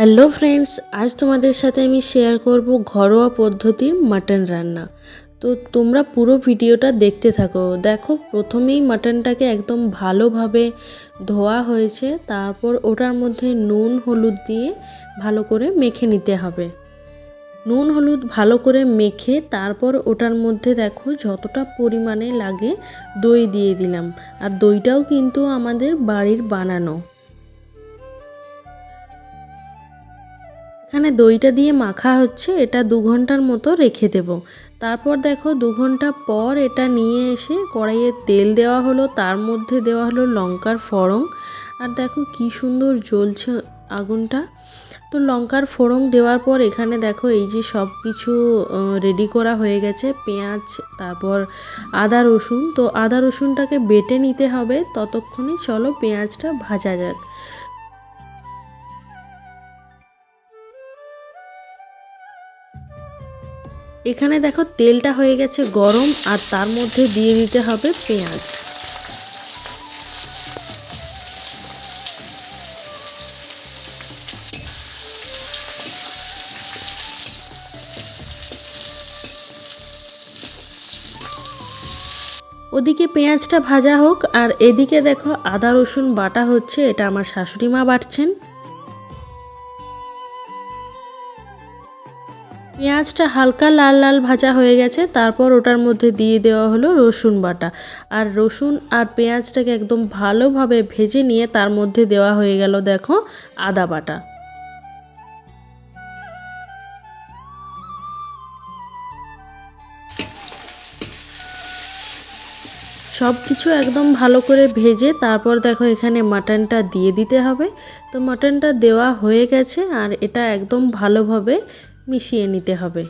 Hello friends, আজ তোমাদের সাথে আমি শেয়ার করব ঘরোয়া পদ্ধতির মাটন রান্না। তো তোমরা পুরো ভিডিওটা দেখতে থাকো। দেখো, প্রথমেই মাটনটাকে একদম ভালোভাবে ধোয়া হয়েছে। তারপর ওটার মধ্যে নুন, হলুদ দিয়ে ভালো করে মেখে নিতে হবে। নুন, হলুদ ভালো করে মেখে তারপর ওটার মধ্যে দেখো যতটা পরিমাণে লাগে দই দিয়ে দিলাম। আর দইটাও কিন্তু আমাদের বাড়ির বানানো। এখানে দইটা দিয়ে মাখা হচ্ছে, এটা দু ঘণ্টার মতো রেখে দেব। তারপর দেখো দু ঘণ্টা পর এটা নিয়ে এসে কড়াইয়ে তেল দেওয়া হলো, তার মধ্যে দেওয়া হলো লঙ্কার ফড়ং আর দেখো কি সুন্দর জ্বলছে আগুনটা। তো লঙ্কার ফোড়ং দেওয়ার পর এখানে দেখো এই যে সব কিছু রেডি করা হয়ে গেছে, পেঁয়াজ, তারপর আদা রসুন। তো আদা রসুনটাকে বেটে নিতে হবে, ততক্ষণে চলো পেঁয়াজটা ভাজা যাক। এখানে দেখো তেলটা হয়ে গেছে গরম আর তার মধ্যে দিয়ে দিতে হবে পেঁয়াজ। ওদিকে পেঁয়াজটা ভাজা হোক আর এদিকে দেখো আদা রসুন বাটা হচ্ছে, এটা আমার শাশুড়ি মা বাটছেন। পেঁয়াজটা হালকা লাল লাল ভাজা হয়ে গেছে, তারপর ওটার মধ্যে দিয়ে দেওয়া হলো রসুন বাটা। আর রসুন আর পেঁয়াজটাকে একদম ভালোভাবে ভেজে নিয়ে তার মধ্যে দেওয়া হয়ে গেল দেখো আদা বাটা। সব কিছু একদম ভালো করে ভেজে তারপর দেখো এখানে মাটনটা দিয়ে দিতে হবে। তো মাটনটা দেওয়া হয়ে গেছে আর এটা একদম ভালোভাবে মিশিয়ে নিতে হবে।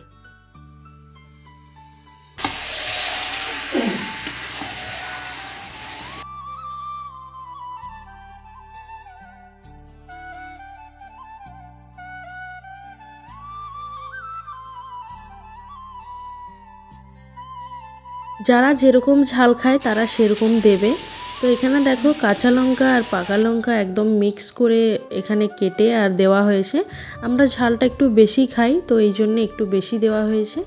যারা যেরকম ঝাল খায় তারা সেরকম দেবে। তো এখানে দেখো কাঁচা লঙ্কা আর পাকা লঙ্কা একদম মিক্স করে এখানে কেটে আর দেওয়া হয়েছে। আমরা ঝালটা একটু বেশি খাই, তো এই জন্য একটু বেশি দেওয়া হয়েছে।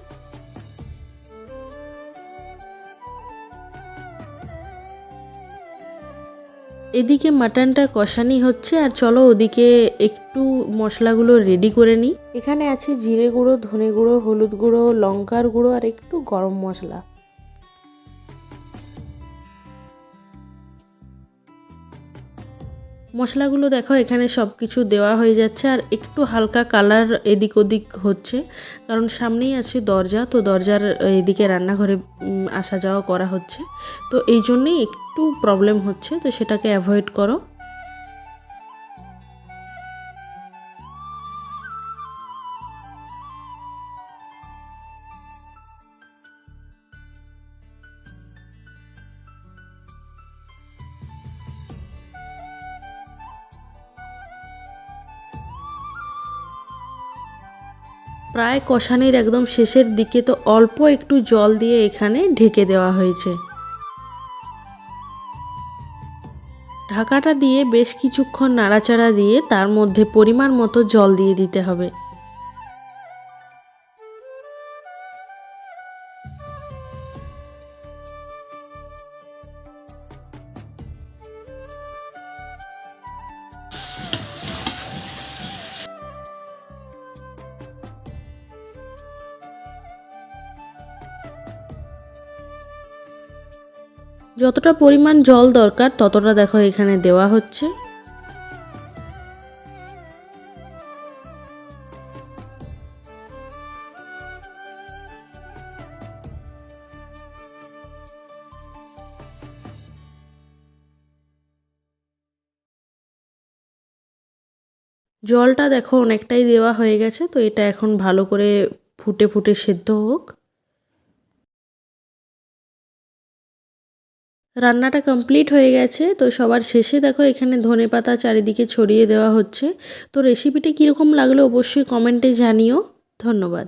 এদিকে মাটনটা কষানি হচ্ছে, আর চলো ওদিকে একটু মশলাগুলো রেডি করে নিই। এখানে আছে জিরে গুঁড়ো, ধনে গুঁড়ো, হলুদ গুঁড়ো, লঙ্কার গুঁড়ো আর একটু গরম মশলা। মশলাগুলো দেখো, এখানে সব কিছু দেওয়া হয়ে যাচ্ছে আর একটু হালকা কালার এদিক ওদিক হচ্ছে। কারণ সামনেই আছে দরজা, তো দরজার এদিকে রান্নাঘরে আসা যাওয়া করা হচ্ছে। তো এই জন্যেই একটু প্রবলেম হচ্ছে, তো সেটাকে অ্যাভয়েড করো। প্রায় কষানির একদম শেষের দিকে তো অল্প একটু জল দিয়ে এখানে ঢেকে দেওয়া হয়েছে। ঢাকাটা দিয়ে বেশ কিছুক্ষণ নাড়াচাড়া দিয়ে তার মধ্যে পরিমাণ মতো জল দিয়ে দিতে হবে। যতটা পরিমাণ জল দরকার ততটা দেখো এখানে দেওয়া হচ্ছে। জলটা দেখো অনেকটাই দেওয়া হয়ে গেছে, তো এটা এখন ভালো করে ফুটে ফুটে সেদ্ধ হোক। রান্নাটা কমপ্লিট হয়ে গেছে, তো সবার শেষে দেখো এখানে ধনে পাতা চারিদিকে ছড়িয়ে দেওয়া হচ্ছে। তো রেসিপিটি কীরকম লাগল অবশ্যই কমেন্টে জানিও। ধন্যবাদ।